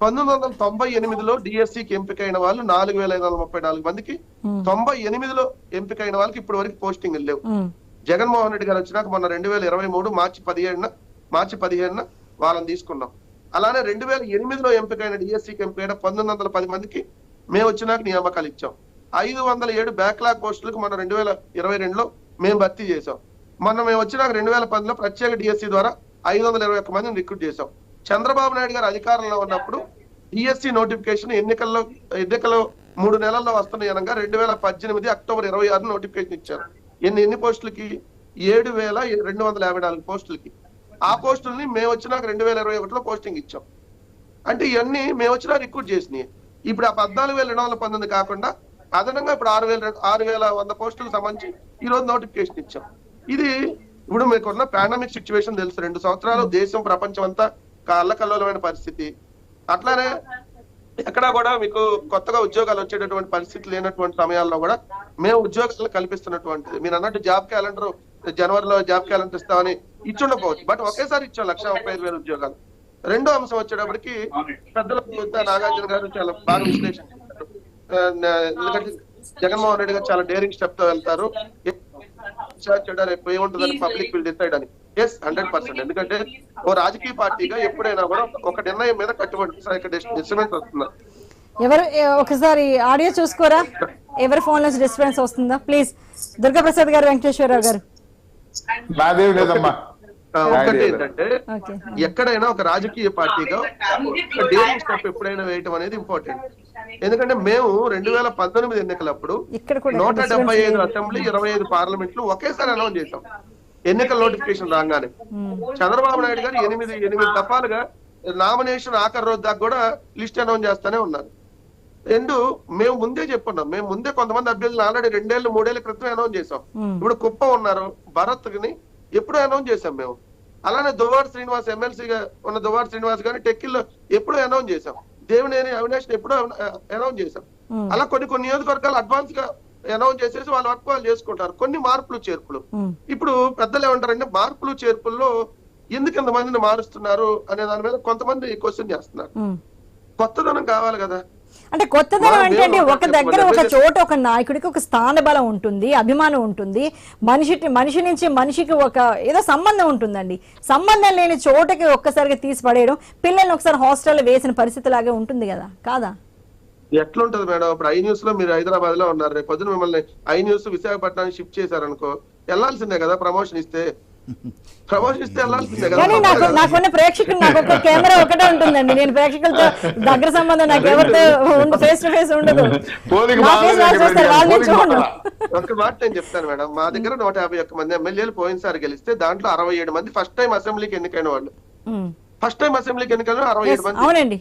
పంతొమ్మిది వందల తొంభై ఎనిమిదిలో డిఎస్సికి ఎంపికైన వాళ్ళు నాలుగు వేల ఐదు వందల ముప్పై నాలుగు మందికి తొంభై ఎనిమిదిలో ఎంపికైన వాళ్ళకి ఇప్పటి వరకు పోస్టింగ్ లేవు. జగన్మోహన్ రెడ్డి గారు వచ్చినాక మొన్న రెండు వేల ఇరవై మూడు మార్చి పదిహేడున మార్చి పదిహేడున వాళ్ళని తీసుకున్నాం. అలానే రెండు వేల ఎనిమిదిలో ఎంపికైన డిఎస్సికి ఎంపికైన పంతొమ్మిది వందల పది మందికి మేము వచ్చినాక నియామకాలు ఇచ్చాం. ఐదు వందల ఏడు బ్యాక్లాగ్ పోస్టులకు మన రెండు వేల ఇరవై రెండులో మేము భర్తీ చేసాం మొన్న మేము వచ్చినాక రెండు వేల పదిలో ప్రత్యేక డిఎస్సి ద్వారా ఐదు వందల ఇరవై ఒక్క మందిని రిక్రూట్ చేసాం చంద్రబాబు నాయుడు గారు అధికారంలో ఉన్నప్పుడు డిఎస్సి నోటిఫికేషన్ ఎన్నికల్లో ఎన్నికలు మూడు నెలల్లో వస్తున్నాయి అనగా రెండు వేల పద్దెనిమిది అక్టోబర్ ఇరవై ఆరు నోటిఫికేషన్ ఇచ్చారు. ఎన్ని ఎన్ని పోస్టులకి? ఏడు వేల రెండు వందల యాభై నాలుగు పోస్టులకి. ఆ పోస్టుల్ని మేము వచ్చినాక రెండు వేల ఇరవై ఒకటిలో పోస్టింగ్ ఇచ్చాం. అంటే ఇవన్నీ మేము వచ్చినా రిక్రూట్ చేసినాయి. ఇప్పుడు ఆ పద్నాలుగు వేల రెండు వందల పంతొమ్మిది కాకుండా అదనంగా ఇప్పుడు ఆరు వేల ఆరు వేల వంద పోస్టులకు సంబంధించి ఈ రోజు నోటిఫికేషన్ ఇచ్చాం. ఇది ఇప్పుడు మీకున్న పాండమిక్ సిచ్యువేషన్ తెలుసు. రెండు సంవత్సరాలు దేశం ప్రపంచం అంతా అల్లకల్లోలమైన పరిస్థితి. అట్లానే ఎక్కడా కూడా మీకు కొత్తగా ఉద్యోగాలు వచ్చేటటువంటి పరిస్థితి లేనటువంటి సమయాల్లో కూడా మేము ఉద్యోగాలు కల్పిస్తున్నటువంటిది మీరు అన్నట్టు జాబ్ క్యాలెండర్ జనవరిలో జాబ్ క్యాలెండర్ ఇస్తామని ఇచ్చుండకపోవచ్చు. బట్ ఒకేసారి ఇచ్చాం లక్ష ముప్పై ఐదు వేల ఉద్యోగాలు. రెండో అంశం వచ్చేటప్పటికి పెద్దల నాగార్జున గారు చాలా బాగా విశ్లేషణ ఎందుకంటే జగన్మోహన్ రెడ్డి గారు చాలా డేరింగ్ స్టెప్తో వెళ్తారు. రేపు ఏముంటుందని పబ్లిక్ విల్ డిసైడ్ అని. ఎస్ హండ్రెడ్ పర్సెంట్ ఎందుకంటే ఓ రాజకీయ పార్టీగా ఎప్పుడైనా కూడా ఒక నిర్ణయం మీద కట్టుబడి సార్ ఇక్కడ డిస్టర్బెన్స్ వస్తుంది? ఎవరు ఒకసారి ఆడియో చూసుకోరా? ఎవరి ఫోన్ నుంచి డిస్టర్బెన్స్ వస్తుందా? ప్లీజ్. దుర్గాప్రసాద్ గారు వెంకటేశ్వరరావు గారు. లేదమ్మా. ఒకటి ఏంటంటే ఎక్కడైనా ఒక రాజకీయ పార్టీగా ఒక డేరింగ్ స్టెప్ ఎప్పుడైనా వేయటం అనేది ఇంపార్టెంట్ ఎందుకంటే మేము రెండు వేల పంతొమ్మిది ఎన్నికలప్పుడు నూట డెబ్బై ఐదు. అసెంబ్లీ ఇరవై ఐదు పార్లమెంట్లు ఒకేసారి అనౌన్స్ చేశాం. ఎన్నికల నోటిఫికేషన్ రాగానే. చంద్రబాబు నాయుడు గారు ఎనిమిది ఎనిమిది దఫాలుగా నామినేషన్ ఆఖరి రోజు దాకా కూడా లిస్ట్ అనౌన్స్ చేస్తానే ఉన్నారు. రెండు మేము ముందే చెప్పున్నాం. మేము ముందే కొంతమంది అభ్యర్థులు ఆల్రెడీ రెండేళ్ళు మూడేళ్ళ క్రితం అనౌన్స్ చేసాం ఇప్పుడు కుప్పం ఉన్నారు భరత్ని ఎప్పుడూ అనౌన్స్ చేసాం మేము. అలానే దువ్వాడ శ్రీనివాస్ ఎమ్మెల్సీగా ఉన్న దువ్వాడ శ్రీనివాస్ గారిని టెక్కిల్లో ఎప్పుడూ అనౌన్స్ చేసాం దేవినేని అవినాష్ ఎప్పుడూ అనౌన్స్ చేసాం అలా కొన్ని కొన్ని నియోజకవర్గాలు అడ్వాన్స్గా అనౌన్స్ చేసేసి వాళ్ళ వర్క్ వాళ్ళు చేసుకుంటారు. కొన్ని మార్పులు చేర్పులు. ఇప్పుడు పెద్దలు ఏమంటారంటే మార్పులు చేర్పుల్లో ఎందుకు ఇంతమందిని మారుస్తున్నారు అనే దాని మీద కొంతమంది క్వశ్చన్ చేస్తున్నారు. కొత్తదనం కావాలి కదా. అంటే కొత్తదనం అంటే ఒక దగ్గర ఒక. చోట ఒక నాయకుడికి ఒక స్థాన బలం ఉంటుంది అభిమానం ఉంటుంది. మనిషి మనిషి నుంచి మనిషికి ఒక ఏదో సంబంధం ఉంటుందండి. సంబంధం లేని చోటకి ఒక్కసారిగా తీసి పడేయడం పిల్లల్ని ఒకసారి హాస్టల్లో వేసిన పరిస్థితి లాగే ఉంటుంది కదా కాదా? ఎట్లుంటది మేడం? ఇప్పుడు ఐ న్యూస్లో మీరు హైదరాబాద్లో ఉన్నారు. రేపు పొద్దున మిమ్మల్ని ఐ న్యూస్ విశాఖపట్నానికి షిఫ్ట్ చేశారనుకో వెళ్ళాల్సిందే కదా ప్రమోషన్ ఇస్తే? కానీ నాకు నాకున్న ప్రేక్షకులు నాకు ఒక కెమెరా ఒకటే ఉంటుందండి. నేను ప్రేక్షకులతో దగ్గర సంబంధం నాకు ఎవరితో ఫేస్ టు ఫేస్ ఉండదు. ఒక్క మాట నేను చెప్తాను మేడం. మా దగ్గర నూట యాభై ఒక్క మంది ఎమ్మెల్యేలు పోయినసారి గెలిస్తే దాంట్లో అరవై ఏడు మంది ఫస్ట్ టైం అసెంబ్లీకి ఎన్నికైన వాళ్ళు. ఫస్ట్ టైం అసెంబ్లీకి ఎన్నికైన అరవై ఏడు మంది. అవునండి.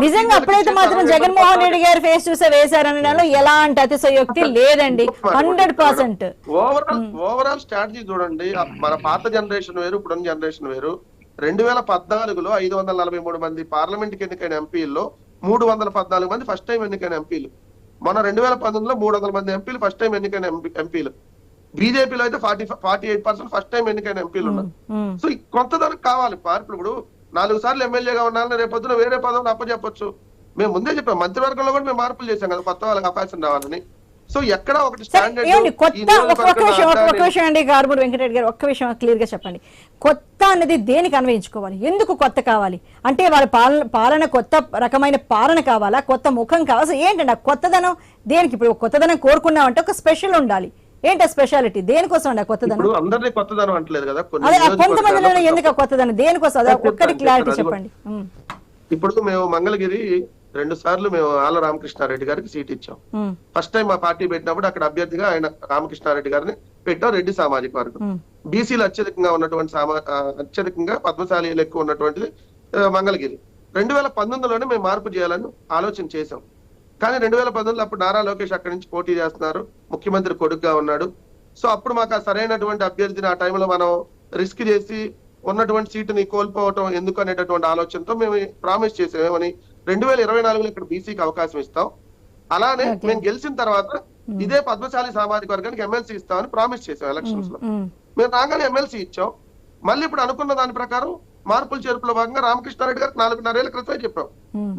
నిజంగా అప్పుడైతే మాత్రం జగన్మోహన్ రెడ్డి గారు ఫేస్ చూసే వేశారనడంలో ఎలాంటి అతిశయోక్తి లేదండి. Hundred percent. Overall overall strategy చూడండి. మన పాత జనరేషన్ వేరు ఇప్పుడున్న జనరేషన్ వేరు. రెండు వేల పద్నాలుగులో ఐదు వందల నలభై మూడు మంది పార్లమెంట్కి ఎన్నికైన ఎంపీల్లో మూడు వందల పద్నాలుగు మంది ఫస్ట్ టైం ఎన్నికైన ఎంపీలు. మన రెండు వేల పంతొమ్మిదిలో మూడు వందల మంది ఎంపీలు ఫస్ట్ టైం ఎన్నికైన ఎంపీ- ఎంపీలు. బీజేపీలో అయితే forty forty eight percent first time ఎన్నికైన ఎంపీలు ఉన్నారు. సో ఈ కొత్తదనం కావాలి. మార్పులు ఇప్పుడు నాలుగు సార్లు ఎమ్మెల్యేగా ఉండాలని రేపు పొద్దున వేరే పదవులు అప్పచెప్పొచ్చు మేము ముందే చెప్పాం మంత్రివర్గంలో కూడా మేము మార్పులు చేశాం కదా కొత్త వాళ్ళకి అవకాశం రావాలని సో ఎక్కడ ఒకటి స్టాండర్డ్ కొత్త ఒక ఒక్క విషయం ఒక్క విషయం అండి గార్బూర్ వెంకటరెడ్డి గారు ఒక్క విషయం క్లియర్గా చెప్పండి. కొత్త అనేది దేనికి అన్వయించుకోవాలి? ఎందుకు కొత్త కావాలి? అంటే వాళ్ళ పాలన పాలన కొత్త రకమైన పాలన కావాలా? కొత్త ముఖం కావాలా? ఆ కొత్తదనం? దేనికి ఇప్పుడు కొత్తదనం కోరుకున్నామంటే ఒక స్పెషల్ ఉండాలి. ఏంటి స్పెషాలిటీ దేనికోసం అండి కొత్తదనం? అందరినీ కొత్తదనం అంటలేదు కదా కొంతమందిలో ఎందుకు కొత్తదనం? దేనికోసం? అదే ఒక్కటి క్లారిటీ. చెప్పండి. ఇప్పుడు మేము మంగళగిరి రెండు సార్లు మేము ఆల రామకృష్ణారెడ్డి గారికి సీట్ ఇచ్చాం. ఫస్ట్ టైం మా పార్టీ పెట్టినప్పుడు అక్కడ అభ్యర్థిగా ఆయన రామకృష్ణారెడ్డి గారిని పెట్టాం రెడ్డి సామాజిక వర్గం. బీసీలు అత్యధికంగా ఉన్నటువంటి సామా అత్యధికంగా పద్మశాలీలు ఎక్కువ ఉన్నటువంటిది మంగళగిరి. రెండు వేల పంతొమ్మిదిలోనే మేము మార్పు చేయాలని ఆలోచన చేశాం. కానీ రెండు వేల పంతొమ్మిదిలో అప్పుడు నారా లోకేష్ అక్కడి నుంచి పోటీ చేస్తున్నారు. ముఖ్యమంత్రి కొడుకుగా ఉన్నాడు. సో అప్పుడు మాకు ఆ సరైనటువంటి అభ్యర్థిని ఆ టైంలో మనం రిస్క్ చేసి ఉన్నటువంటి సీటుని కోల్పోవటం ఎందుకు అనేటటువంటి ఆలోచనతో మేము ప్రామిస్ చేసాం ఏమని రెండు వేల ఇరవై నాలుగులో ఇక్కడ బీసీకి అవకాశం ఇస్తాం. అలానే. మేము గెలిచిన తర్వాత ఇదే పద్మశాలి సామాజిక వర్గానికి ఎమ్మెల్సీ ఇస్తామని ప్రామిస్ చేసాం ఎలక్షన్స్లో. మేము. రాగానే ఎమ్మెల్సీ ఇచ్చాం. మళ్ళీ ఇప్పుడు అనుకున్న దాని ప్రకారం మార్పులు చేర్పుల భాగంగా రామకృష్ణారెడ్డి గారికి నాలుగున్నరేళ్ళ క్రితమే చెప్పాం.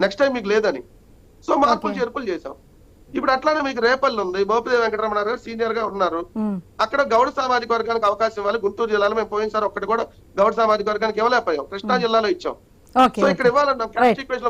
నెక్స్ట్ టైం మీకు లేదని. సో మార్పులు చేర్పులు చేశాం. ఇప్పుడు అట్లానే మీకు రేపల్లి ఉంది. బోపిదేవి వెంకటరమణ గారు సీనియర్గా ఉన్నారు. అక్కడ గౌడ సామాజిక వర్గానికి అవకాశం ఇవ్వాలి. గుంటూరు జిల్లాలో మేము పోయినసారి ఒక్కటి కూడా గౌడ సామాజిక వర్గానికి ఇవ్వలేకపోయాం. కృష్ణా జిల్లాలో ఇచ్చాం. సో ఇక్కడ ఇవ్వాలన్నాం. కాన్స్టిట్యూషన్